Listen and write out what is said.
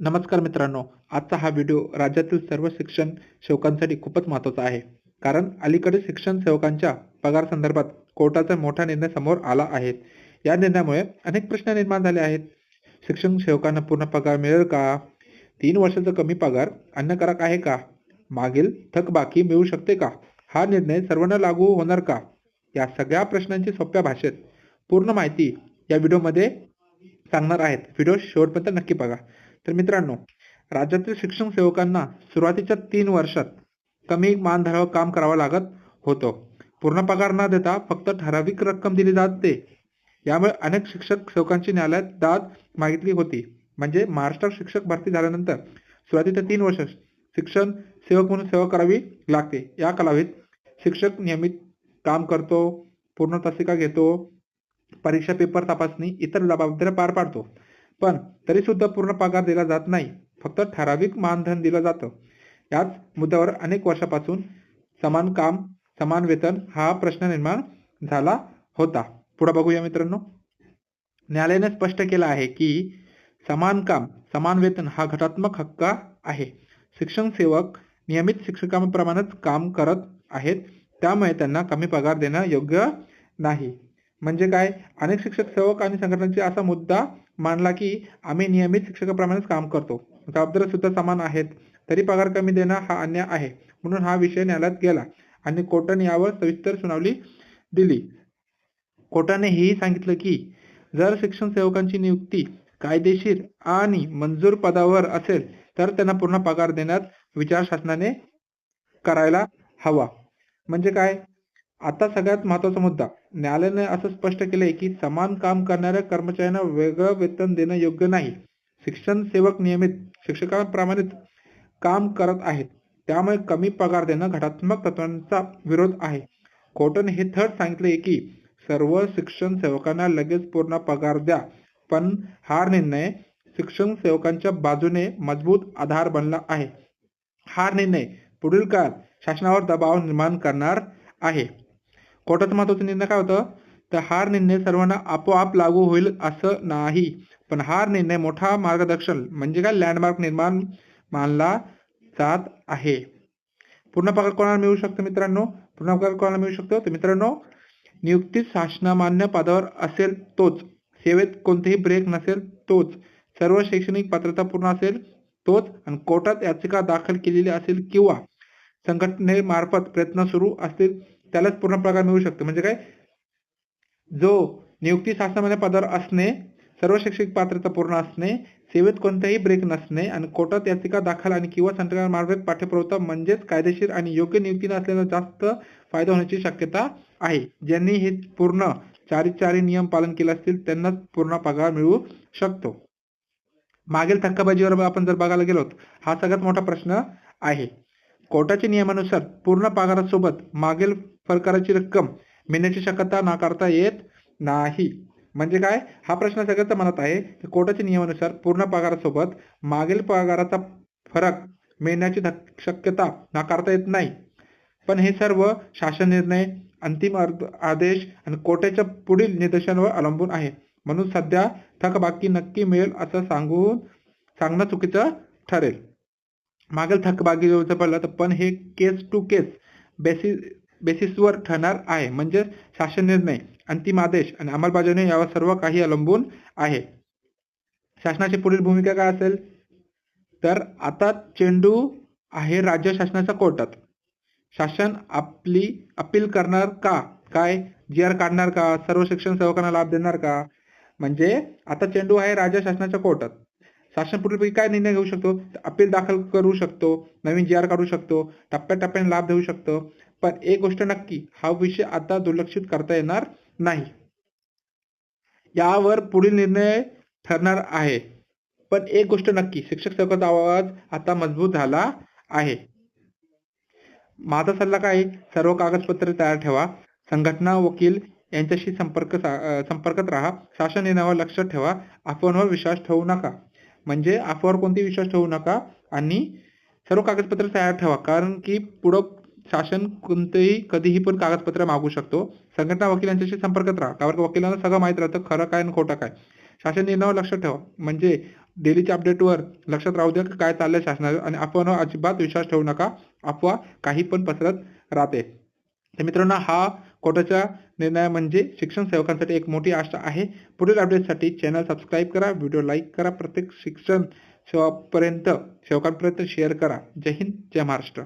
नमस्कार मित्रांनो आजचा हा व्हिडिओ राज्यातील सर्व शिक्षण सेवकांसाठी खूपच महत्त्वाचा आहे. कारण अलीकडे शिक्षण सेवकांच्या पगार संदर्भात कोर्टाचा मोठा निर्णय समोर आला आहे. या निर्णयामुळे अनेक प्रश्न निर्माण झाले आहेत. शिक्षण सेवकांना पूर्ण पगार मिळेल का? तीन वर्षाचा कमी पगार अन्नकारक आहे का? मागील थकबाकी मिळू शकते का? हा निर्णय सर्वांना लागू होणार का? या सगळ्या प्रश्नांची सोप्या भाषेत पूर्ण माहिती या व्हिडिओमध्ये सांगणार आहेत. व्हिडिओ शेवटपर्यंत नक्की बघा. तर मित्रांनो राज्यातील शिक्षण सेवकांना सुरुवातीच्या तीन वर्षात कमी मानधरावर काम करावं लागत होतं. पूर्ण पगार न देता फक्त ठराविक रक्कम दिली जाते. यामुळे अनेक शिक्षक सेवकांची न्यायालयात दाद मागितली होती. म्हणजे महाराष्ट्रात शिक्षक भरती झाल्यानंतर सुरुवातीच्या तीन वर्ष शिक्षण सेवक म्हणून सेवा करावी लागते. या कालावधीत शिक्षक नियमित काम करतो पूर्ण तासिका घेतो परीक्षा पेपर तपासणी इतर जबाबदाऱ्या पार पाडतो. पण तरी सुद्धा पूर्ण पगार दिला जात नाही. फक्त ठराविक मानधन दिलं जातं. याच मुद्द्यावर अनेक वर्षापासून समान काम समान वेतन हा प्रश्न निर्माण झाला होता. पुढे बघूया मित्रांनो. न्यायालयाने स्पष्ट केलं आहे की समान काम समान वेतन हा घटात्मक हक्क आहे. शिक्षण सेवक नियमित शिक्षकांप्रमाणेच काम करत आहेत. त्यामुळे त्यांना कमी पगार देणं योग्य नाही. म्हणजे काय? अनेक शिक्षक सेवक आणि संघटनांचे असा मुद्दा मानला की आम्ही नियमित शिक्षकाप्रमाणेच काम करतो. जबाबदाऱ्या सुद्धा समान आहेत. तरी पगार कमी देणं हा अन्याय आहे. म्हणून हा विषय न्यायालयात गेला आणि कोर्टाने यावर सविस्तर सुनावली दिली. कोर्टाने हेही सांगितलं की जर शिक्षण सेवकांची नियुक्ती कायदेशीर आणि मंजूर पदावर असेल तर त्यांना पूर्ण पगार देण्यात विचार शासनाने करायला हवा. म्हणजे काय? आता सगळ्यात महत्त्वाचा मुद्दा. न्यायालयाने असं स्पष्ट केलंय की समान काम करणाऱ्या कर्मचाऱ्यांना वेगळं वेतन देणं योग्य नाही. शिक्षण सेवक नियमित शिक्षकांप्रमाणेच काम करत आहेत. त्यामुळे कमी पगार देणं घटात्मक तत्वांचा विरोध आहे. कोर्टाने हे थर्ड सांगितले की सर्व शिक्षण सेवकांना लगेच पूर्ण पगार द्या पण हा निर्णय शिक्षण सेवकांच्या बाजूने मजबूत आधार बनला आहे. हा निर्णय पुढील काळात शासनावर दबाव निर्माण करणार आहे. कोर्टाचा महत्त्वाचा निर्णय काय होतं? तर हा निर्णय सर्वांना आपोआप लागू होईल असं नाही. पण हा निर्णय मोठा मार्गदर्शन म्हणजे काय? लँडमार्क निर्माण मानला जात आहे. पूर्ण पगार कोणाला मिळू शकतो मित्रांनो? पूर्ण पगार कोणाला मिळू शकतो? तर मित्रांनो नियुक्ती शासनामान्य पदावर असेल तोच. सेवेत कोणतेही ब्रेक नसेल तोच. सर्व शैक्षणिक पात्रता पूर्ण असेल तोच आणि कोर्टात याचिका दाखल केलेली असेल किंवा संघटनेमार्फत प्रयत्न सुरू असतील त्यालाच पूर्ण पगार मिळू शकतो. म्हणजे काय? जो नियुक्ती शासनामध्ये पदावर असणे सर्व शैक्षणिक पात्रता पूर्ण असणे सेवेत कोणताही ब्रेक नसणे आणि कोर्टात याचिका दाखल आणि किंवा संघटनामार्फत पाठ्यपुरवठा म्हणजेच कायदेशीर आणि योग्य नियुक्ती नसल्यानं जास्त फायदा होण्याची शक्यता आहे. ज्यांनी हे पूर्ण चारी चारी नियम पालन केले असतील त्यांनाच पूर्ण पगार मिळू शकतो. मागील थक्काबाजीवर आपण जर बघायला गेलो हा सगळ्यात मोठा प्रश्न आहे. कोर्टाच्या नियमानुसार पूर्ण पगारासोबत मागील फरकाराची रक्कम मिळण्याची शक्यता नाकारता येत नाही. म्हणजे काय? हा प्रश्न सगळ्याच मनात आहे. की कोर्टाच्या नियमानुसार पूर्ण पगारासोबत मागील पगाराचा फरक मिळण्याची शक्यता नाकारता येत नाही. पण हे सर्व शासन निर्णय अंतिम आदेश आणि कोर्टाच्या पुढील निर्देशांवर अवलंबून आहे. म्हणून सध्या थकबाकी नक्की मिळेल असं सांगून सांगणं चुकीचं ठरेल. मागील थकबाकी जर पडलं तर पण हे केस टू केस बेसिस बेसिसवर ठरणार आहे. म्हणजे शासन निर्णय अंतिम आदेश आणि अंमलबजावणी यावर सर्व काही अवलंबून आहे. शासनाची पुढील भूमिका काय असेल? तर आता चेंडू आहे राज्य शासनाच्या कोर्टात. शासन आपली अपील करणार का? काय? जी आर काढणार का? सर्व शिक्षण सेवकांना लाभ देणार का? म्हणजे आता चेंडू आहे राज्य शासनाच्या कोर्टात. शासन पूर्वीपैकी काय निर्णय घेऊ शकतो? अपील दाखल करू शकतो. नवीन जी आर काढू शकतो. टप्प्याटप्प्याने लाभ देऊ शकतो. पण एक गोष्ट नक्की हा विषय आता दुर्लक्षित करता येणार नाही. यावर पुढील निर्णय ठरणार आहे. पण एक गोष्ट नक्की शिक्षक सेवकाचा आवाज आता मजबूत झाला आहे. माझा सल्ला काय सर्व कागदपत्रे तयार ठेवा. संघटना वकील यांच्याशी संपर्क संपर्कात राहा. शासन निर्णयावर लक्ष ठेवा. अफवांवर विश्वास ठेवू नका. म्हणजे अफवावर कोणती विश्वास ठेवू नका? आणि सर्व कागदपत्रे तयार ठेवा. कारण की पुढं शासन कोणतेही कधीही पण कागदपत्र मागू शकतो. संघटना वकिलांच्याशी संपर्कात राहा. कारण वकिलांना सगळं माहीत राहतं खरं काय आणि खोटं काय. शासन निर्णयावर लक्ष ठेवा. म्हणजे डेलीच्या अपडेटवर लक्षात राहू द्या काय चाललंय शासनाचं आणि अफवांवर अजिबात विश्वास ठेवू नका. अफवा काही पण पसरत राहते. तर मित्रांनो हा कोर्टाच्या निर्णय म्हणजे शिक्षण सेवकांसाठी एक मोठी आशा आहे. पुढील अपडेटसाठी चॅनल सबस्क्राईब करा व्हिडिओ लाईक करा प्रत्येक शिक्षण सेवापर्यंत सेवकांपर्यंत शेअर करा. जय हिंद जय महाराष्ट्र.